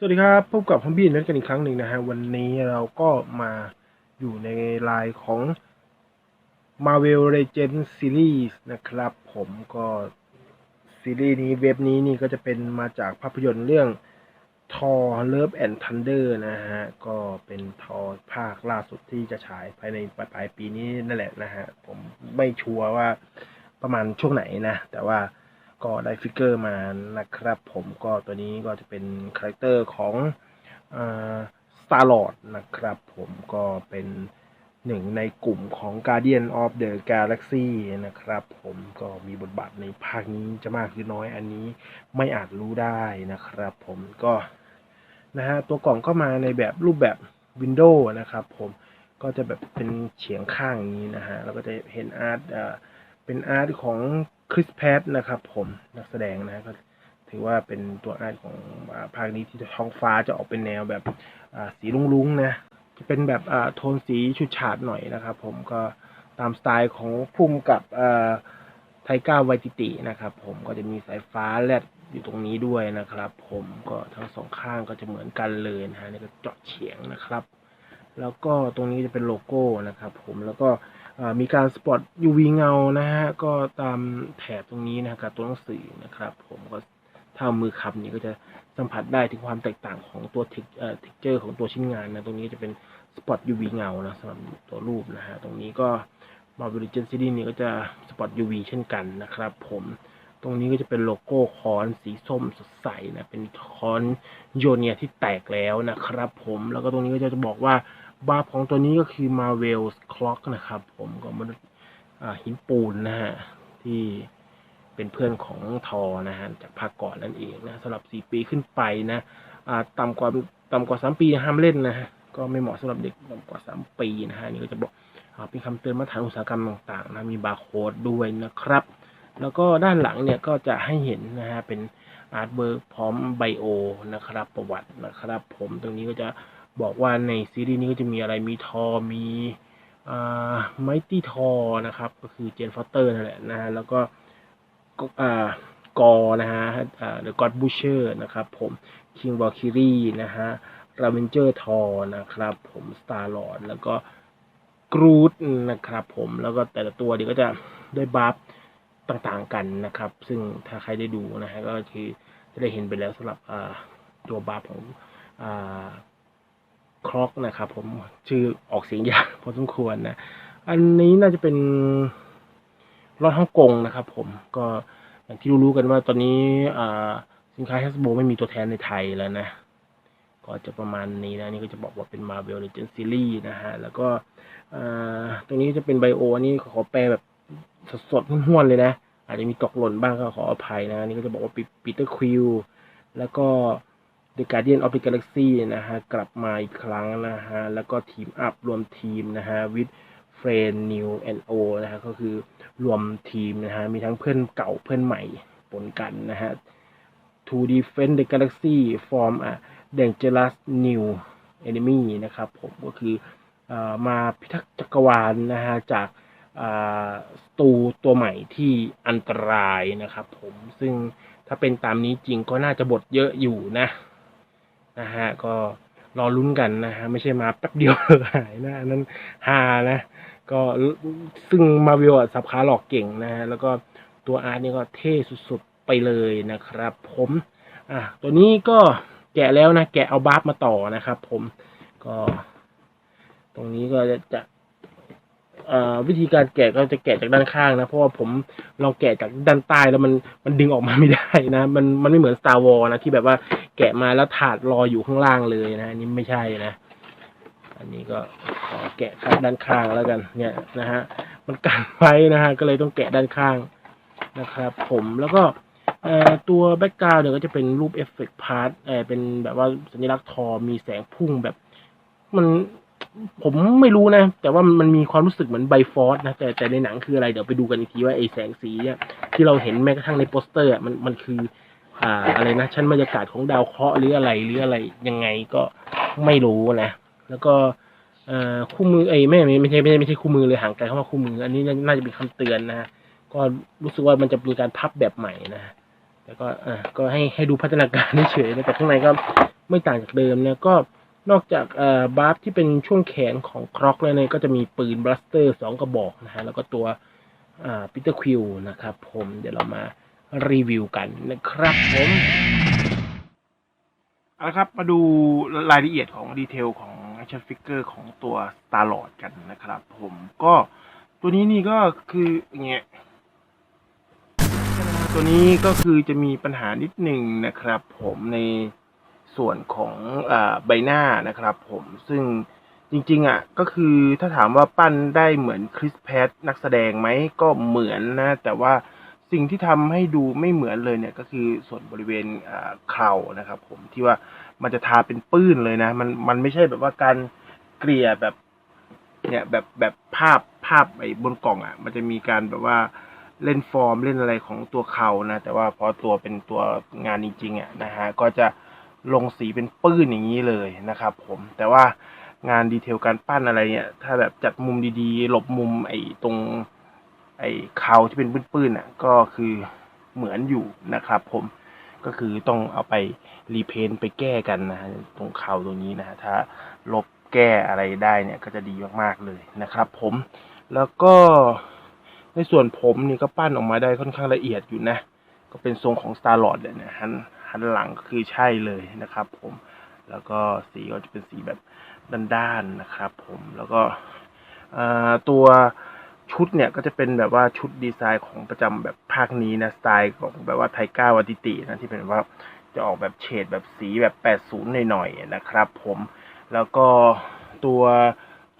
สวัสดีครับ พบกับผมบี้นัทกันอีกครั้งหนึ่งนะฮะ วันนี้เราก็มาอยู่ในไลน์ของ Marvel Legends Series นะครับ ผมก็ซีรีส์นี้เว็บนี้นี่ก็จะเป็นมาจากภาพยนตร์เรื่อง Thor Love and Thunder นะฮะ ก็เป็นทอภาคล่าสุดที่จะฉายภายในปลายปีนี้นั่นแหละนะฮะ ผมไม่ชัวร์ว่าประมาณช่วงไหนนะ แต่ว่า ก็ได้ฟิกเกอร์มานะครับผมก็ตัวนี้ก็จะเป็นคาแรคเตอร์ของสตาร์ลอดนะครับผมก็เป็นหนึ่งในกลุ่มของ Guardian of the Galaxy นะครับผมก็มีบทบาทในภาคนี้จะมากหรือน้อยอันนี้ไม่อาจรู้ได้นะครับผมก็นะฮะตัวกล่องก็มาในแบบรูปแบบ Windows นะครับผมก็จะแบบเป็นเฉียงข้างนี้นะฮะแล้วก็จะเห็นอาร์ตเป็นอาร์ตของ คริสแพทนะครับผมนักแสดงนะก็ถือว่าเป็นตัวอาร์ตของภาคนี้ที่ท้องฟ้าจะออกเป็นแนวแบบสีลุ้งๆนะจะเป็นแบบโทนสีชุดฉาดหน่อยนะครับ ผมก็ตามสไตล์ของพุ่มกับไทก้าไวติตินะครับ ผมก็จะมีสายฟ้าแลดอยู่ตรงนี้ด้วยนะครับ ผมก็ทั้งสองข้างก็จะเหมือนกันเลยนะฮะนี่ก็เจาะเฉียงนะครับ แล้วก็ตรงนี้จะเป็นโลโก้นะครับ ผมแล้วก็ มีการสปอต UV เงานะฮะก็ตามแถบตรงนี้นะกับตัวหนังสือนะครับ ผมก็ถ้ามือคับนี่ก็จะสัมผัสได้ถึงความแตกต่างของตัวเทคเอ่อเทคเจอร์ของตัวชิ้นงานนะตรงนี้จะเป็นสปอต UV เงานะสำหรับตัวรูปนะฮะตรงนี้ก็มาบริเจนซีดีนี้ก็จะสปอต UV เช่นกันนะครับ ผมตรงนี้ก็จะเป็นโลโก้คอนสีส้มสดใสนะเป็นคอนโยเนียที่แตกแล้วนะครับ ผมแล้วก็ตรงนี้ก็จะบอกว่า บาร์ของตัวนี้ก็คือ Marvel Clock นะครับ ผมก็มนุษย์หินปูนนะฮะ ที่เป็นเพื่อนของทอนะฮะ จากภาคก่อนนั่นเองนะสำหรับ 4 ปีขึ้นไปนะต่ำกว่าต่ำกว่า 3 ปีห้ามเล่นนะฮะ ก็ไม่เหมาะสำหรับเด็กต่ำกว่า 3 ปีนะฮะนี่ก็จะบอกเป็นคำเตือนมาตรฐานอุตสาหกรรมต่างๆนะมีบาร์โค้ดด้วยนะครับ แล้วก็ด้านหลังเนี่ยก็จะให้เห็นนะฮะเป็นอาร์ตเบิร์กพร้อมไบโอนะครับ ประวัตินะครับ ผมตรงนี้ก็จะ บอกว่าในซีรีส์นี้ก็จะมีอะไรมีทอมีไมตี้ทอนะครับ ก็คือเจนฟอสเตอร์นั่นแหละนะฮะแล้วก็กอนะฮะเดอะก็อดบูเชอร์นะครับผมคิงวอลคิรีนะฮะราเวนเจอร์ทอนะครับ ผมสตาร์ลอดแล้วก็กรูดนะครับผมแล้วก็แต่ละตัวเดี๋ยวก็จะได้บัฟต่างๆกันนะครับ ซึ่งถ้าใครได้ดูนะฮะก็คือจะได้เห็นไปแล้วสำหรับตัวบัฟของ คล็อกนะครับผมชื่อออกเสียงยากพอสมควรนะ อันนี้น่าจะเป็นรถฮ่องกงนะครับ ผมก็อย่างที่รู้ๆกันว่าตอนนี้สินค้าแฮสโบไม่มีตัวแทนในไทยแล้วนะ ก็จะประมาณนี้นะ นี่ก็จะบอกว่าเป็น Marvel Legends Series นะฮะ แล้วก็ตรงนี้จะเป็นไบโออันนี้ขอแปลแบบสดๆห้วนๆเลยนะ อาจจะมีตกหล่นบ้างก็ขออภัยนะ นี่ก็จะบอกว่าปีเตอร์ควิลแล้วก็ The Guardian of the Galaxy นะฮะกลับมาอีกครั้งนะฮะแล้วก็ทีมอัพรวมทีมนะฮะ with friend new and old นะฮะก็คือรวมทีมนะฮะมีทั้งเพื่อนเก่าเพื่อนใหม่ปนกันนะฮะ to defend the galaxy from a dangerous new enemy นะครับผมก็คืออมาพิทักษ์จักรวาลนะฮะจากสตูตัวใหม่ที่อันตรายนะครับผมซึ่งถ้าเป็นตามนี้จริงก็น่าจะบทเยอะอยู่นะ นะฮะก็รอลุ้นกันนะฮะไม่ใช่มาแป๊บเดียวหายนะนั้นฮานะ ก็ซึ่งมาวิวสับขาหลอกเก่งนะฮะแล้วก็ตัวอาร์ตนี่ก็เท่สุดๆไปเลยนะครับ ผมอะตัวนี้ก็แกะแล้วนะ แกะเอาบาร์มาต่อนะครับ ผมก็ ตรงนี้ก็จะ วิธีการแกะก็จะแกะจากด้านข้างนะ เพราะว่าผมลองแกะจากด้านใต้แล้วมันมันดึงออกมาไม่ได้นะ มันมันไม่เหมือน Star Wars นะที่แบบว่าแกะมาแล้วถาดรออยู่ข้างล่างเลยนะอันนี้ไม่ใช่นะ อันนี้ก็ขอแกะครับด้านข้างแล้วกัน เนี่ยนะฮะมันกันไว้นะฮะก็เลยต้องแกะด้านข้างนะครับ ผมแล้วก็ตัวแบ็กกราวด์เนี่ยก็จะเป็นรูปเอฟเฟกต์พาร์ทเป็นแบบว่าสัญลักษณ์ทอมีแสงพุ่งแบบ มัน ผมไม่รู้นะ แต่ว่ามันมีความรู้สึกเหมือนไบฟอร์สนะ แต่แต่ในหนังคืออะไร เดี๋ยวไปดูกันอีกทีว่าไอแสงสีเนี่ยที่เราเห็นแม้กระทั่งในโปสเตอร์มันมันคือ อ่าอะไรนะชั้นบรรยากาศของดาวเคราะห์หรืออะไรหรืออะไรยังไงก็ไม่รู้นะ แล้วก็เอ่อคู่มือไอ้ไม่ไม่ใช่ไม่ใช่ไม่ใช่คู่มือเลยห่างไกลเข้ามาคู่มือ อันนี้น่าจะเป็นคำเตือนนะก็รู้สึกว่ามันจะมีการพับแบบใหม่นะแต่ก็อ่าก็ให้ให้ดูพัฒนาการเฉยๆแต่ข้างในก็ไม่ต่างจากเดิมนี่ยก็ นอกจากเอ่อบาร์ฟที่เป็นช่วงแขนของคร็อกแล้วเนี่ยก็จะมีปืนบลัสเตอร์สองกระบอกนะฮะแล้วก็ตัวอ่าปีเตอร์ควิลนะครับผมเดี๋ยวเรามารีวิวกันนะครับผมเอาละครับมาดูรายละเอียดของดีเทลของแอคชั่นฟิกเกอร์ของตัว Star Lord กันนะครับผมก็ตัวนี้นี่ก็คืออย่างเงี้ยตัวนี้ก็คือจะมีปัญหานิดหนึ่งนะครับ ผมใน ส่วนของอใบหน้านะครับ ผมซึ่งจริงๆอะก็คือถ้าถามว่าปั้นได้เหมือนคริสแพทนักแสดงไหมก็เหมือนนะแต่ว่าสิ่งที่ทำให้ดูไม่เหมือนเลยเนี่ยก็คือส่วนบริเวณเครานะครับ ผมที่ว่ามันจะทาเป็นปื้นเลยนะ มันมันไม่ใช่แบบว่าการเกลี่ยแบบเนี่ยแบบแบบภาพภาพไอ้บนกล่องอะ มันจะมีการแบบว่าเล่นฟอร์มเล่นอะไรของตัวเขานะ แต่ว่าพอตัวเป็นตัวงานจริงๆอะนะฮะก็จะ ลงสีเป็นปื้นอย่างนี้เลยนะครับ ผมแต่ว่างานดีเทลการปั้นอะไรเนี่ยถ้าแบบจัดมุมดีๆ หลบมุมไอ้ตรง ไอ้เขาที่เป็นปื้นๆอะก็คือเหมือนอยู่นะครับ ผมก็คือต้องเอาไปรีเพนต์ไปแก้กันนะตรงเขาตรงนี้นะถ้าลบแก้อะไรได้เนี่ยก็จะดีมากๆเลยนะครับ ผมแล้วก็ในส่วนผมนี่ก็ปั้นออกมาได้ค่อนข้างละเอียดอยู่นะ ก็เป็นทรงของ Star Lord เลยนี่ยหัน หันหลังก็คือใช่เลยนะครับ ผมแล้วก็สีก็จะเป็นสีแบบด้านๆนะครับ ผมแล้วก็ตัวชุดเนี่ยก็จะเป็นแบบว่าชุดดีไซน์ของประจำแบบภาคนี้นะสไตล์ของแบบว่าไทก้าวาติตินะที่เป็นว่าจะออกแบบเฉดแบบสีแบบ 80 หน่อยๆนะครับ ผมแล้วก็ตัว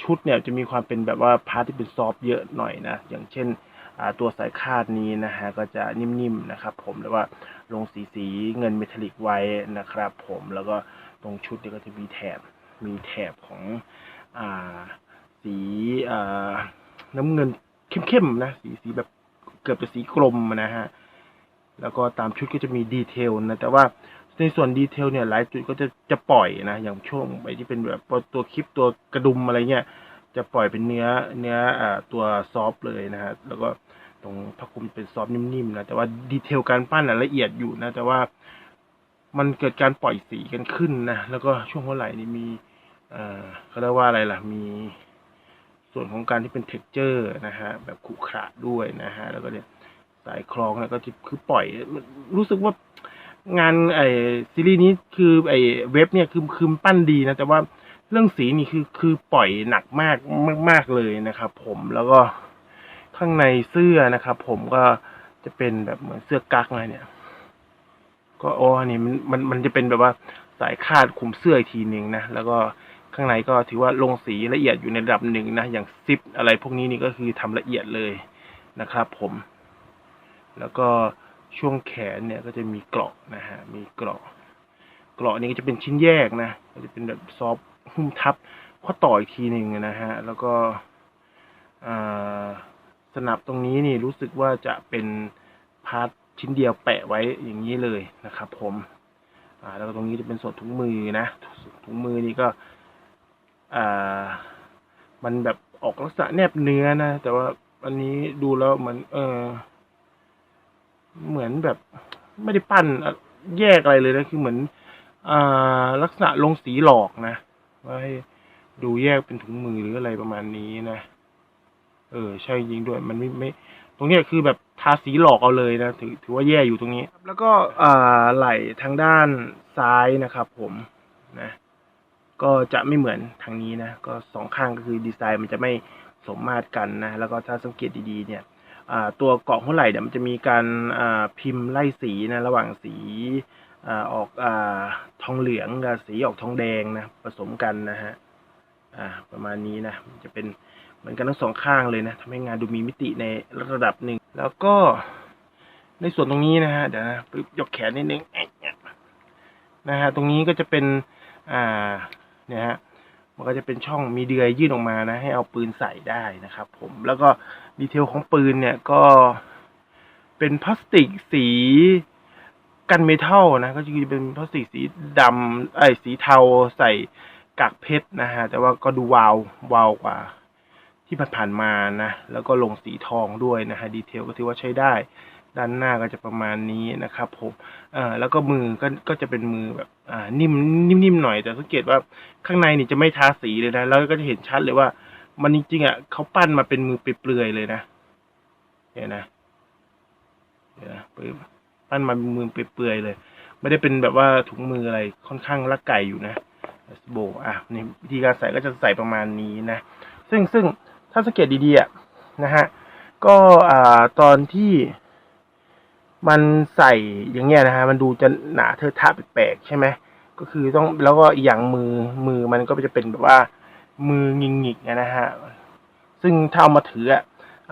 ชุดเนี่ยจะมีความเป็นแบบว่าพาร์ทที่เป็นซอฟเยอะหน่อยนะอย่างเช่นตัวสายคาดนี้นะฮะก็จะนิ่มๆนะครับ ผมแล้วว่า ลงสีสีเงินเมทัลลิกไว้นะครับผมแล้วก็ตรงชุดเนี่ยก็จะมีแถบมีแถบของอ่าสีอ่าน้ำเงินเข้มๆนะสีสีแบบเกือบจะสีกลมนะฮะแล้วก็ตามชุดก็จะมีดีเทลนะแต่ว่าในส่วนดีเทลเนี่ยหลายจุดก็จะจะปล่อยนะอย่างช่วงไอ้ที่เป็นแบบตัวคลิปตัวกระดุมอะไรเงี้ยจะปล่อยเป็นเนื้อเนื้ออ่าตัวซอฟต์เลยนะฮะแล้วก็ ตรงผ้าคลุมเป็นซอฟนิ่มๆนะแต่ว่าดีเทลการปั้นนะละเอียดอยู่นะ แต่ว่ามันเกิดการปล่อยสีกันขึ้นนะแล้วก็ช่วงหัวไหล่นี่มีเอ่อเขาเรียกว่าอะไรล่ะมีส่วนของการที่เป็นเท็กเจอร์นะฮะแบบขรุขระด้วยนะฮะแล้วก็เนี่ยสายคล้องแล้วก็คือปล่อยรู้สึกว่างานไอซีรีส์นี้คือไอเว็บเนี่ยคือคือปั้นดีนะ แต่ว่าเรื่องสีนี่คือคือปล่อยหนักมากมากมากเลยนะครับผมแล้วก็ ข้างในเสื้อนะครับ ผมก็จะเป็นแบบเหมือนเสื้อกั๊กอะไรเนี่ย ก็อ๋อนี่มันมันมันจะเป็นแบบว่าสายคาดคุมเสื้ออีกทีหนึ่งนะแล้วก็ข้างในก็ถือว่าลงสีละเอียดอยู่ในระดับหนึ่งนะอย่างซิปอะไรพวกนี้นี่ก็คือทำละเอียดเลยนะครับ ผม แล้วก็ช่วงแขนเนี่ยก็จะมีเกราะนะฮะมีเกราะเกราะนี้ก็จะเป็นชิ้นแยกนะก็จะเป็นแบบซอฟต์หุ้มทับข้อต่ออีกทีหนึ่งนะฮะ แล้วก็อ่า สนับตรงนี้นี่รู้สึกว่าจะเป็นพาร์ทชิ้นเดียวแปะไว้อย่างนี้เลยนะครับผมอ่าแล้วก็ตรงนี้จะเป็นส่วนถุงมือนะถุงมือนี่ก็อ่ามันแบบออกลักษณะแนบเนื้อนะ แต่ว่าอันนี้ดูแล้วมือนเออเหมือนแบบไม่ได้ปั้นแยกอะไรเลยนะคือเหมือนอ่าลักษณะลงสีหลอกนะว่าให้ดูแยกเป็นถุงมือหรืออะไรประมาณนี้นะ เออใช่จริงด้วยมันไม่ไม่ ตรงเนี้ยคือแบบทาสีหลอกเอาเลยนะถือถือว่าแย่อยู่ตรงนี้ แล้วก็อ่าไหล่ทางด้านซ้ายนะครับ ผมนะก็จะไม่เหมือนทางนี้นะก็สองข้างก็คือดีไซน์มันจะไม่สมมาตรกันนะแล้วก็ถ้าสังเกตดีๆเนี่ยตัวเกาะหัวไหล่เนี่ยมันจะมีการพิมพ์ไล่สีนะระหว่างสีออกอทองเหลืองกับสีออกทองแดงนะผสมกันนะฮะ อ่าประมาณนี้นะมันจะเป็นเหมือนกันทั้งสองข้างเลยนะทำให้งานดูมีมิติในระดับหนึ่ง แล้วก็ในส่วนตรงนี้นะฮะเดี๋ยวนะปึ๊บยกแขนนิดนึงนะฮะตรงนี้ก็จะเป็นอ่าเนี่ยฮะมันก็จะเป็นช่องมีเดือยยื่นออกมานะ ให้เอาปืนใส่ได้นะครับ ผมแล้วก็ดีเทลของปืนเนี่ยก็เป็นพลาสติกสีกันเมทัลนะ ก็จะเป็นพลาสติกสีดำไอ้สีเทาใส่ กากเพชรนะฮะแต่ว่าก็ดูวาววาวกว่าที่ผ่านๆมานะ แล้วก็ลงสีทองด้วยนะฮะดีเทลก็ถือว่าใช้ได้ ด้านหน้าก็จะประมาณนี้นะครับผมอ่าแล้วก็มือก็ก็จะเป็นมือแบบอ่านิ่มนิ่มๆหน่อยแต่สังเกตว่าข้างในนี่จะไม่ทาสีเลยนะ แล้วก็จะเห็นชัดเลยว่า มันจริงๆอะเขาปั้นมาเป็นมือเปลือยๆเลยนะเห็นนะเห็นนะปึ๊บปั้นมาเป็นมือเปลือยๆเลย ไม่ได้เป็นแบบว่าถุงมืออะไรค่อนข้างลักไก่อยู่นะ โบอะนี่วิธีการใส่ก็จะใส่ประมาณนี้นะ ซึ่งซึ่งถ้าสังเกตดีๆอะนะฮะก็อ่าตอนที่มันใส่อย่างเงี้ยนะฮะมันดูจะหนาเทอะทะแปลกๆใช่ไหมก็คือต้องแล้วก็อีกอย่างมือมือมันก็จะเป็นแบบว่า มืองิงงิกๆนะฮะซึ่งถ้าเอามาถืออ่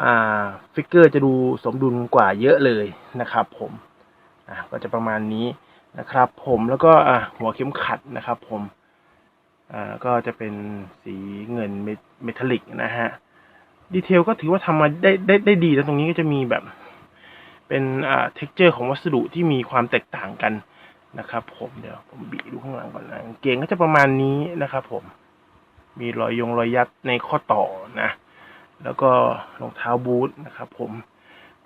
อาฟิกเกอร์จะดูสมดุลกว่าเยอะเลยนะครับ ผมอ่าก็จะประมาณนี้นะครับ ผมแล้วก็อ่าหัวเข็มขัดนะครับ ผม ก็จะเป็นสีเงินเมทัลลิกนะฮะ ดีเทลก็ถือว่าทำมาได้ได้ได้ดีแล้วตรงนี้ก็จะมีแบบเป็นอ่าเท็กเจอร์ของวัสดุที่มีความแตกต่างกันนะครับ ผมเดี๋ยวผมบีดูข้างหลังก่อนนะเกงก็จะประมาณนี้นะครับ ผม มีรอยยงรอยยัดในข้อต่อนะ แล้วก็รองเท้าบูทนะครับ ผม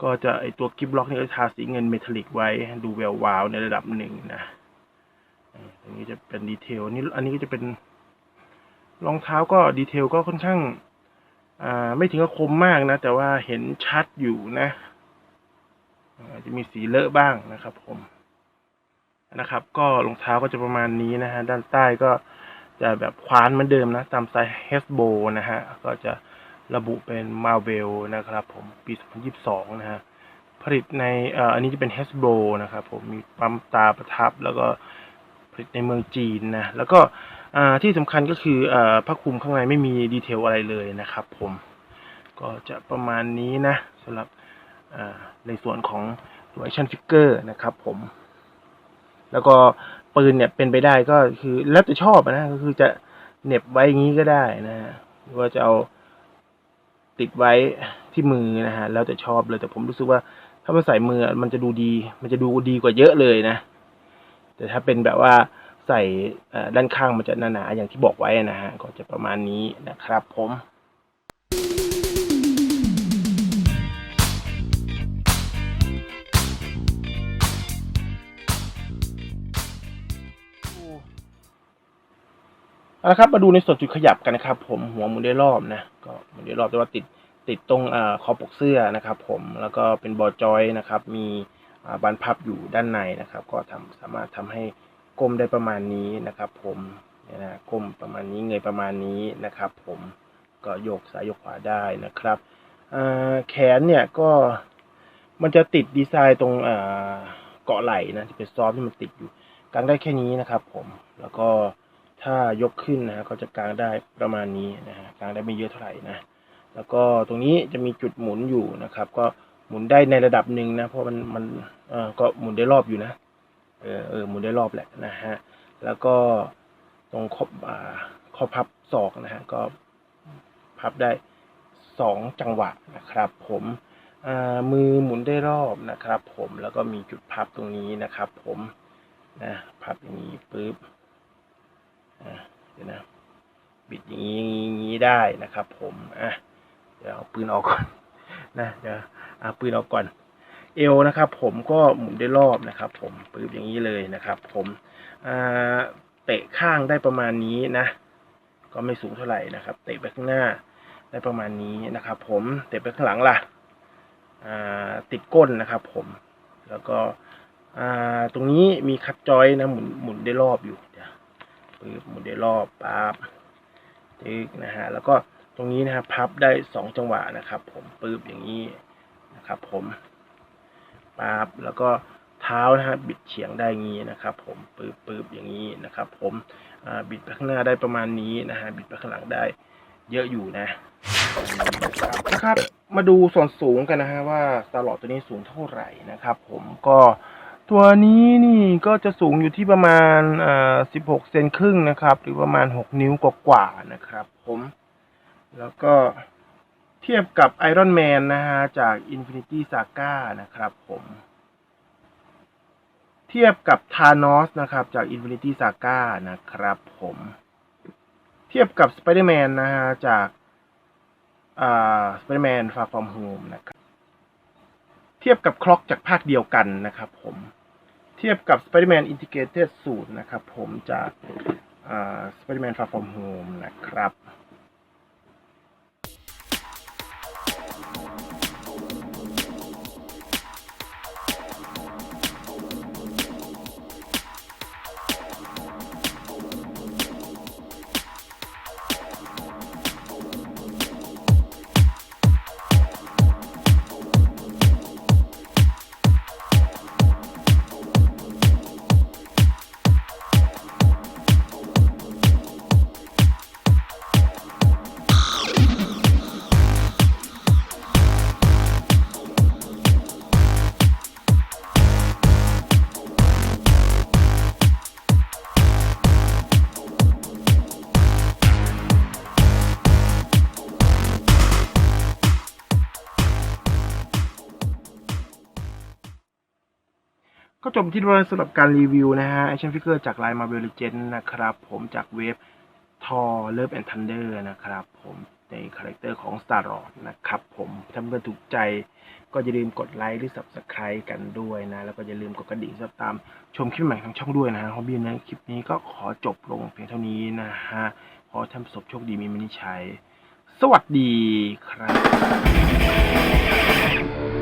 ก็จะไอตัวกิฟล็อกนี่ก็ทาสีเงินเมทัลลิกไว้ดูแวววาวในระดับหนึ่งนะอ่าตรงนี้จะเป็นดีเทลนี่อันนี้ก็จะเป็น รองเท้าก็ดีเทลก็ค่อนข้างอ่าไม่ถึงกับคมมากนะ แต่ว่าเห็นชัดอยู่นะอาจะมีสีเลอะบ้างนะครับ ผมนะครับ ก็รองเท้าก็จะประมาณนี้นะฮะด้านใต้ก็จะแบบคว้านเหมือนเดิมนะ ตามไซส์ Hasbro นะฮะ ก็จะระบุเป็น Marvel นะครับ ผมปี 2022 นะฮะ ผลิตในอ,อันนี้จะเป็น Hasbro นะครับ ผมมีปั๊มตาประทับแล้วก็ผลิตในเมืองจีนนะ แล้วก็ ที่สำคัญก็คืออผ้าคลุมข้างในไม่มีดีเทลอะไรเลยนะครับ ผมก็จะประมาณนี้นะสำหรับในส่วนของตัว action figure นะครับ ผม แล้วก็ปืนเนี่ยเป็นไปได้ก็คือแล้วแต่ชอบนะก็คือจะเน็บไว้อย่างนี้ก็ได้นะหรือว่าจะเอาติดไว้ที่มือนะฮะแล้วแต่ชอบเลยแต่ผมรู้สึกว่าถ้ามาใส่มือมันจะดูดี มันจะดูดีกว่าเยอะเลยนะ แต่ถ้าเป็นแบบว่า ใส่ด้านข้างมันจะหนาๆอย่างที่บอกไว้นะฮะก็จะประมาณนี้นะครับผมเอาละครับมาดูในส่วนจุดขยับกันนะครับ ผมหัวมุนได้รอบนะก็มุนได้รอบแต่ว่าติดติดตรงอคอปกเสื้อนะครับ ผมแล้วก็เป็นบอจอยนะครับ มีบานพับอยู่ด้านในนะครับ ก็ทำสามารถทำให้ ก้มได้ประมาณนี้นะครับผมนะก้มประมาณนี้เงยประมาณนี้นะครับผมก็โยกซ้ายโยกขวาได้นะครับแขนเนี่ยก็มันจะติดดีไซน์ตรงเกาะไหล่นะที่เป็นซอฟต์ที่มันติดอยู่กางได้แค่นี้นะครับผมแล้วก็ถ้ายกขึ้นนะก็จะกางได้ประมาณนี้นะฮะกางได้ไม่เยอะเท่าไหร่นะแล้วก็ตรงนี้จะมีจุดหมุนอยู่นะครับ ก็หมุนได้ในระดับหนึ่งนะเพราะมันมันก็หมุนได้รอบอยู่นะ เออเออหมุนได้รอบแหละนะฮะแล้วก็ตรงขอบอ่าข้อพับศอกนะฮะก็พับได้สองจังหวะนะครับ ผมอ่ามือหมุนได้รอบนะครับ ผมแล้วก็มีจุดพับตรงนี้นะครับ ผมนะพับอย่างนี้ปึ๊บอะเดี๋ยวนะบิดอย่างนี้อย่างนี้ได้นะครับ ผมอะเดี๋ยวเอาปืนออกก่อนนะเดี๋ยวเอาปืนออกก่อน เอวนะครับ ผมก็หมุนได้รอบนะครับ ผมปืนอย่างนี้เลยนะครับ ผมเตะข้างได้ประมาณนี้นะ ก็ไม่สูงเท่าไหร่นะครับ เตะไปข้างหน้าได้ประมาณนี้นะครับ ผมเตะไปข้างหลังล่ะติดก้นนะครับ ผม แล้วก็ตรงนี้มีคัดจอยนะหมุนหมุนได้รอบอยู่เดี๋ยวปึ๊บหมุนได้รอบปั๊บตึกนะฮะแล้วก็ตรงนี้นะครับพับได้สองจังหวะนะครับ ผมปึ๊บอย่างนี้นะครับ ผม ปั๊บแล้วก็เท้านะฮะบิดเฉียงได้งี้นะครับ ผมปึ๊บปึ๊บอย่างนี้นะครับ ผมบิดไปข้างหน้าได้ประมาณนี้นะฮะบิดไปข้างหลังได้เยอะอยู่นะนะครับ มาดูส่วนสูงกันนะฮะว่าตลอดตัวนี้สูงเท่าไหร่นะครับ ผมก็ตัวนี้นี่ก็จะสูงอยู่ที่ประมาณอ่า16เซนครึ่งนะครับ หรือประมาณ6นิ้วกว่าๆนะครับ ผม แล้วก็ เทียบกับไอรอนแมนนะฮะจาก Infinity Saga นะครับผมเทียบกับธานอสนะครับจาก Infinity Saga นะครับผมเทียบกับ Spider-Man นะฮะจากอ่า Spider-Man Far From Home นะครับเทียบกับคล็อกจากภาคเดียวกันนะครับผมเทียบกับ Spider-Man Integrated Suit นะครับผมจากอ่า Spider-Man Far From Home นะครับ บที่ด้วยสำหรับการรีวิวนะฮะ Action Figure จากลาย Marvel Legends นะครับ ผมจากเว็บ Thor Love and Thunder นะครับ ผมในคาแรคเตอร์ของ Star Lord นะครับผมถ้าเพื่อนถูกใจก็อย่าลืมกดไลค์หรือ Subscribe กันด้วยนะ แล้วก็อย่าลืมกดกระดิ่งสำหรับตามชมคลิปใหม่ทางช่องด้วยนะฮะฮอบบี้นะคลิปนี้ก็ขอจบลงเพียงเท่านี้นะฮะขอท่านประสบโชคดีมีมินิชัยสวัสดีครับ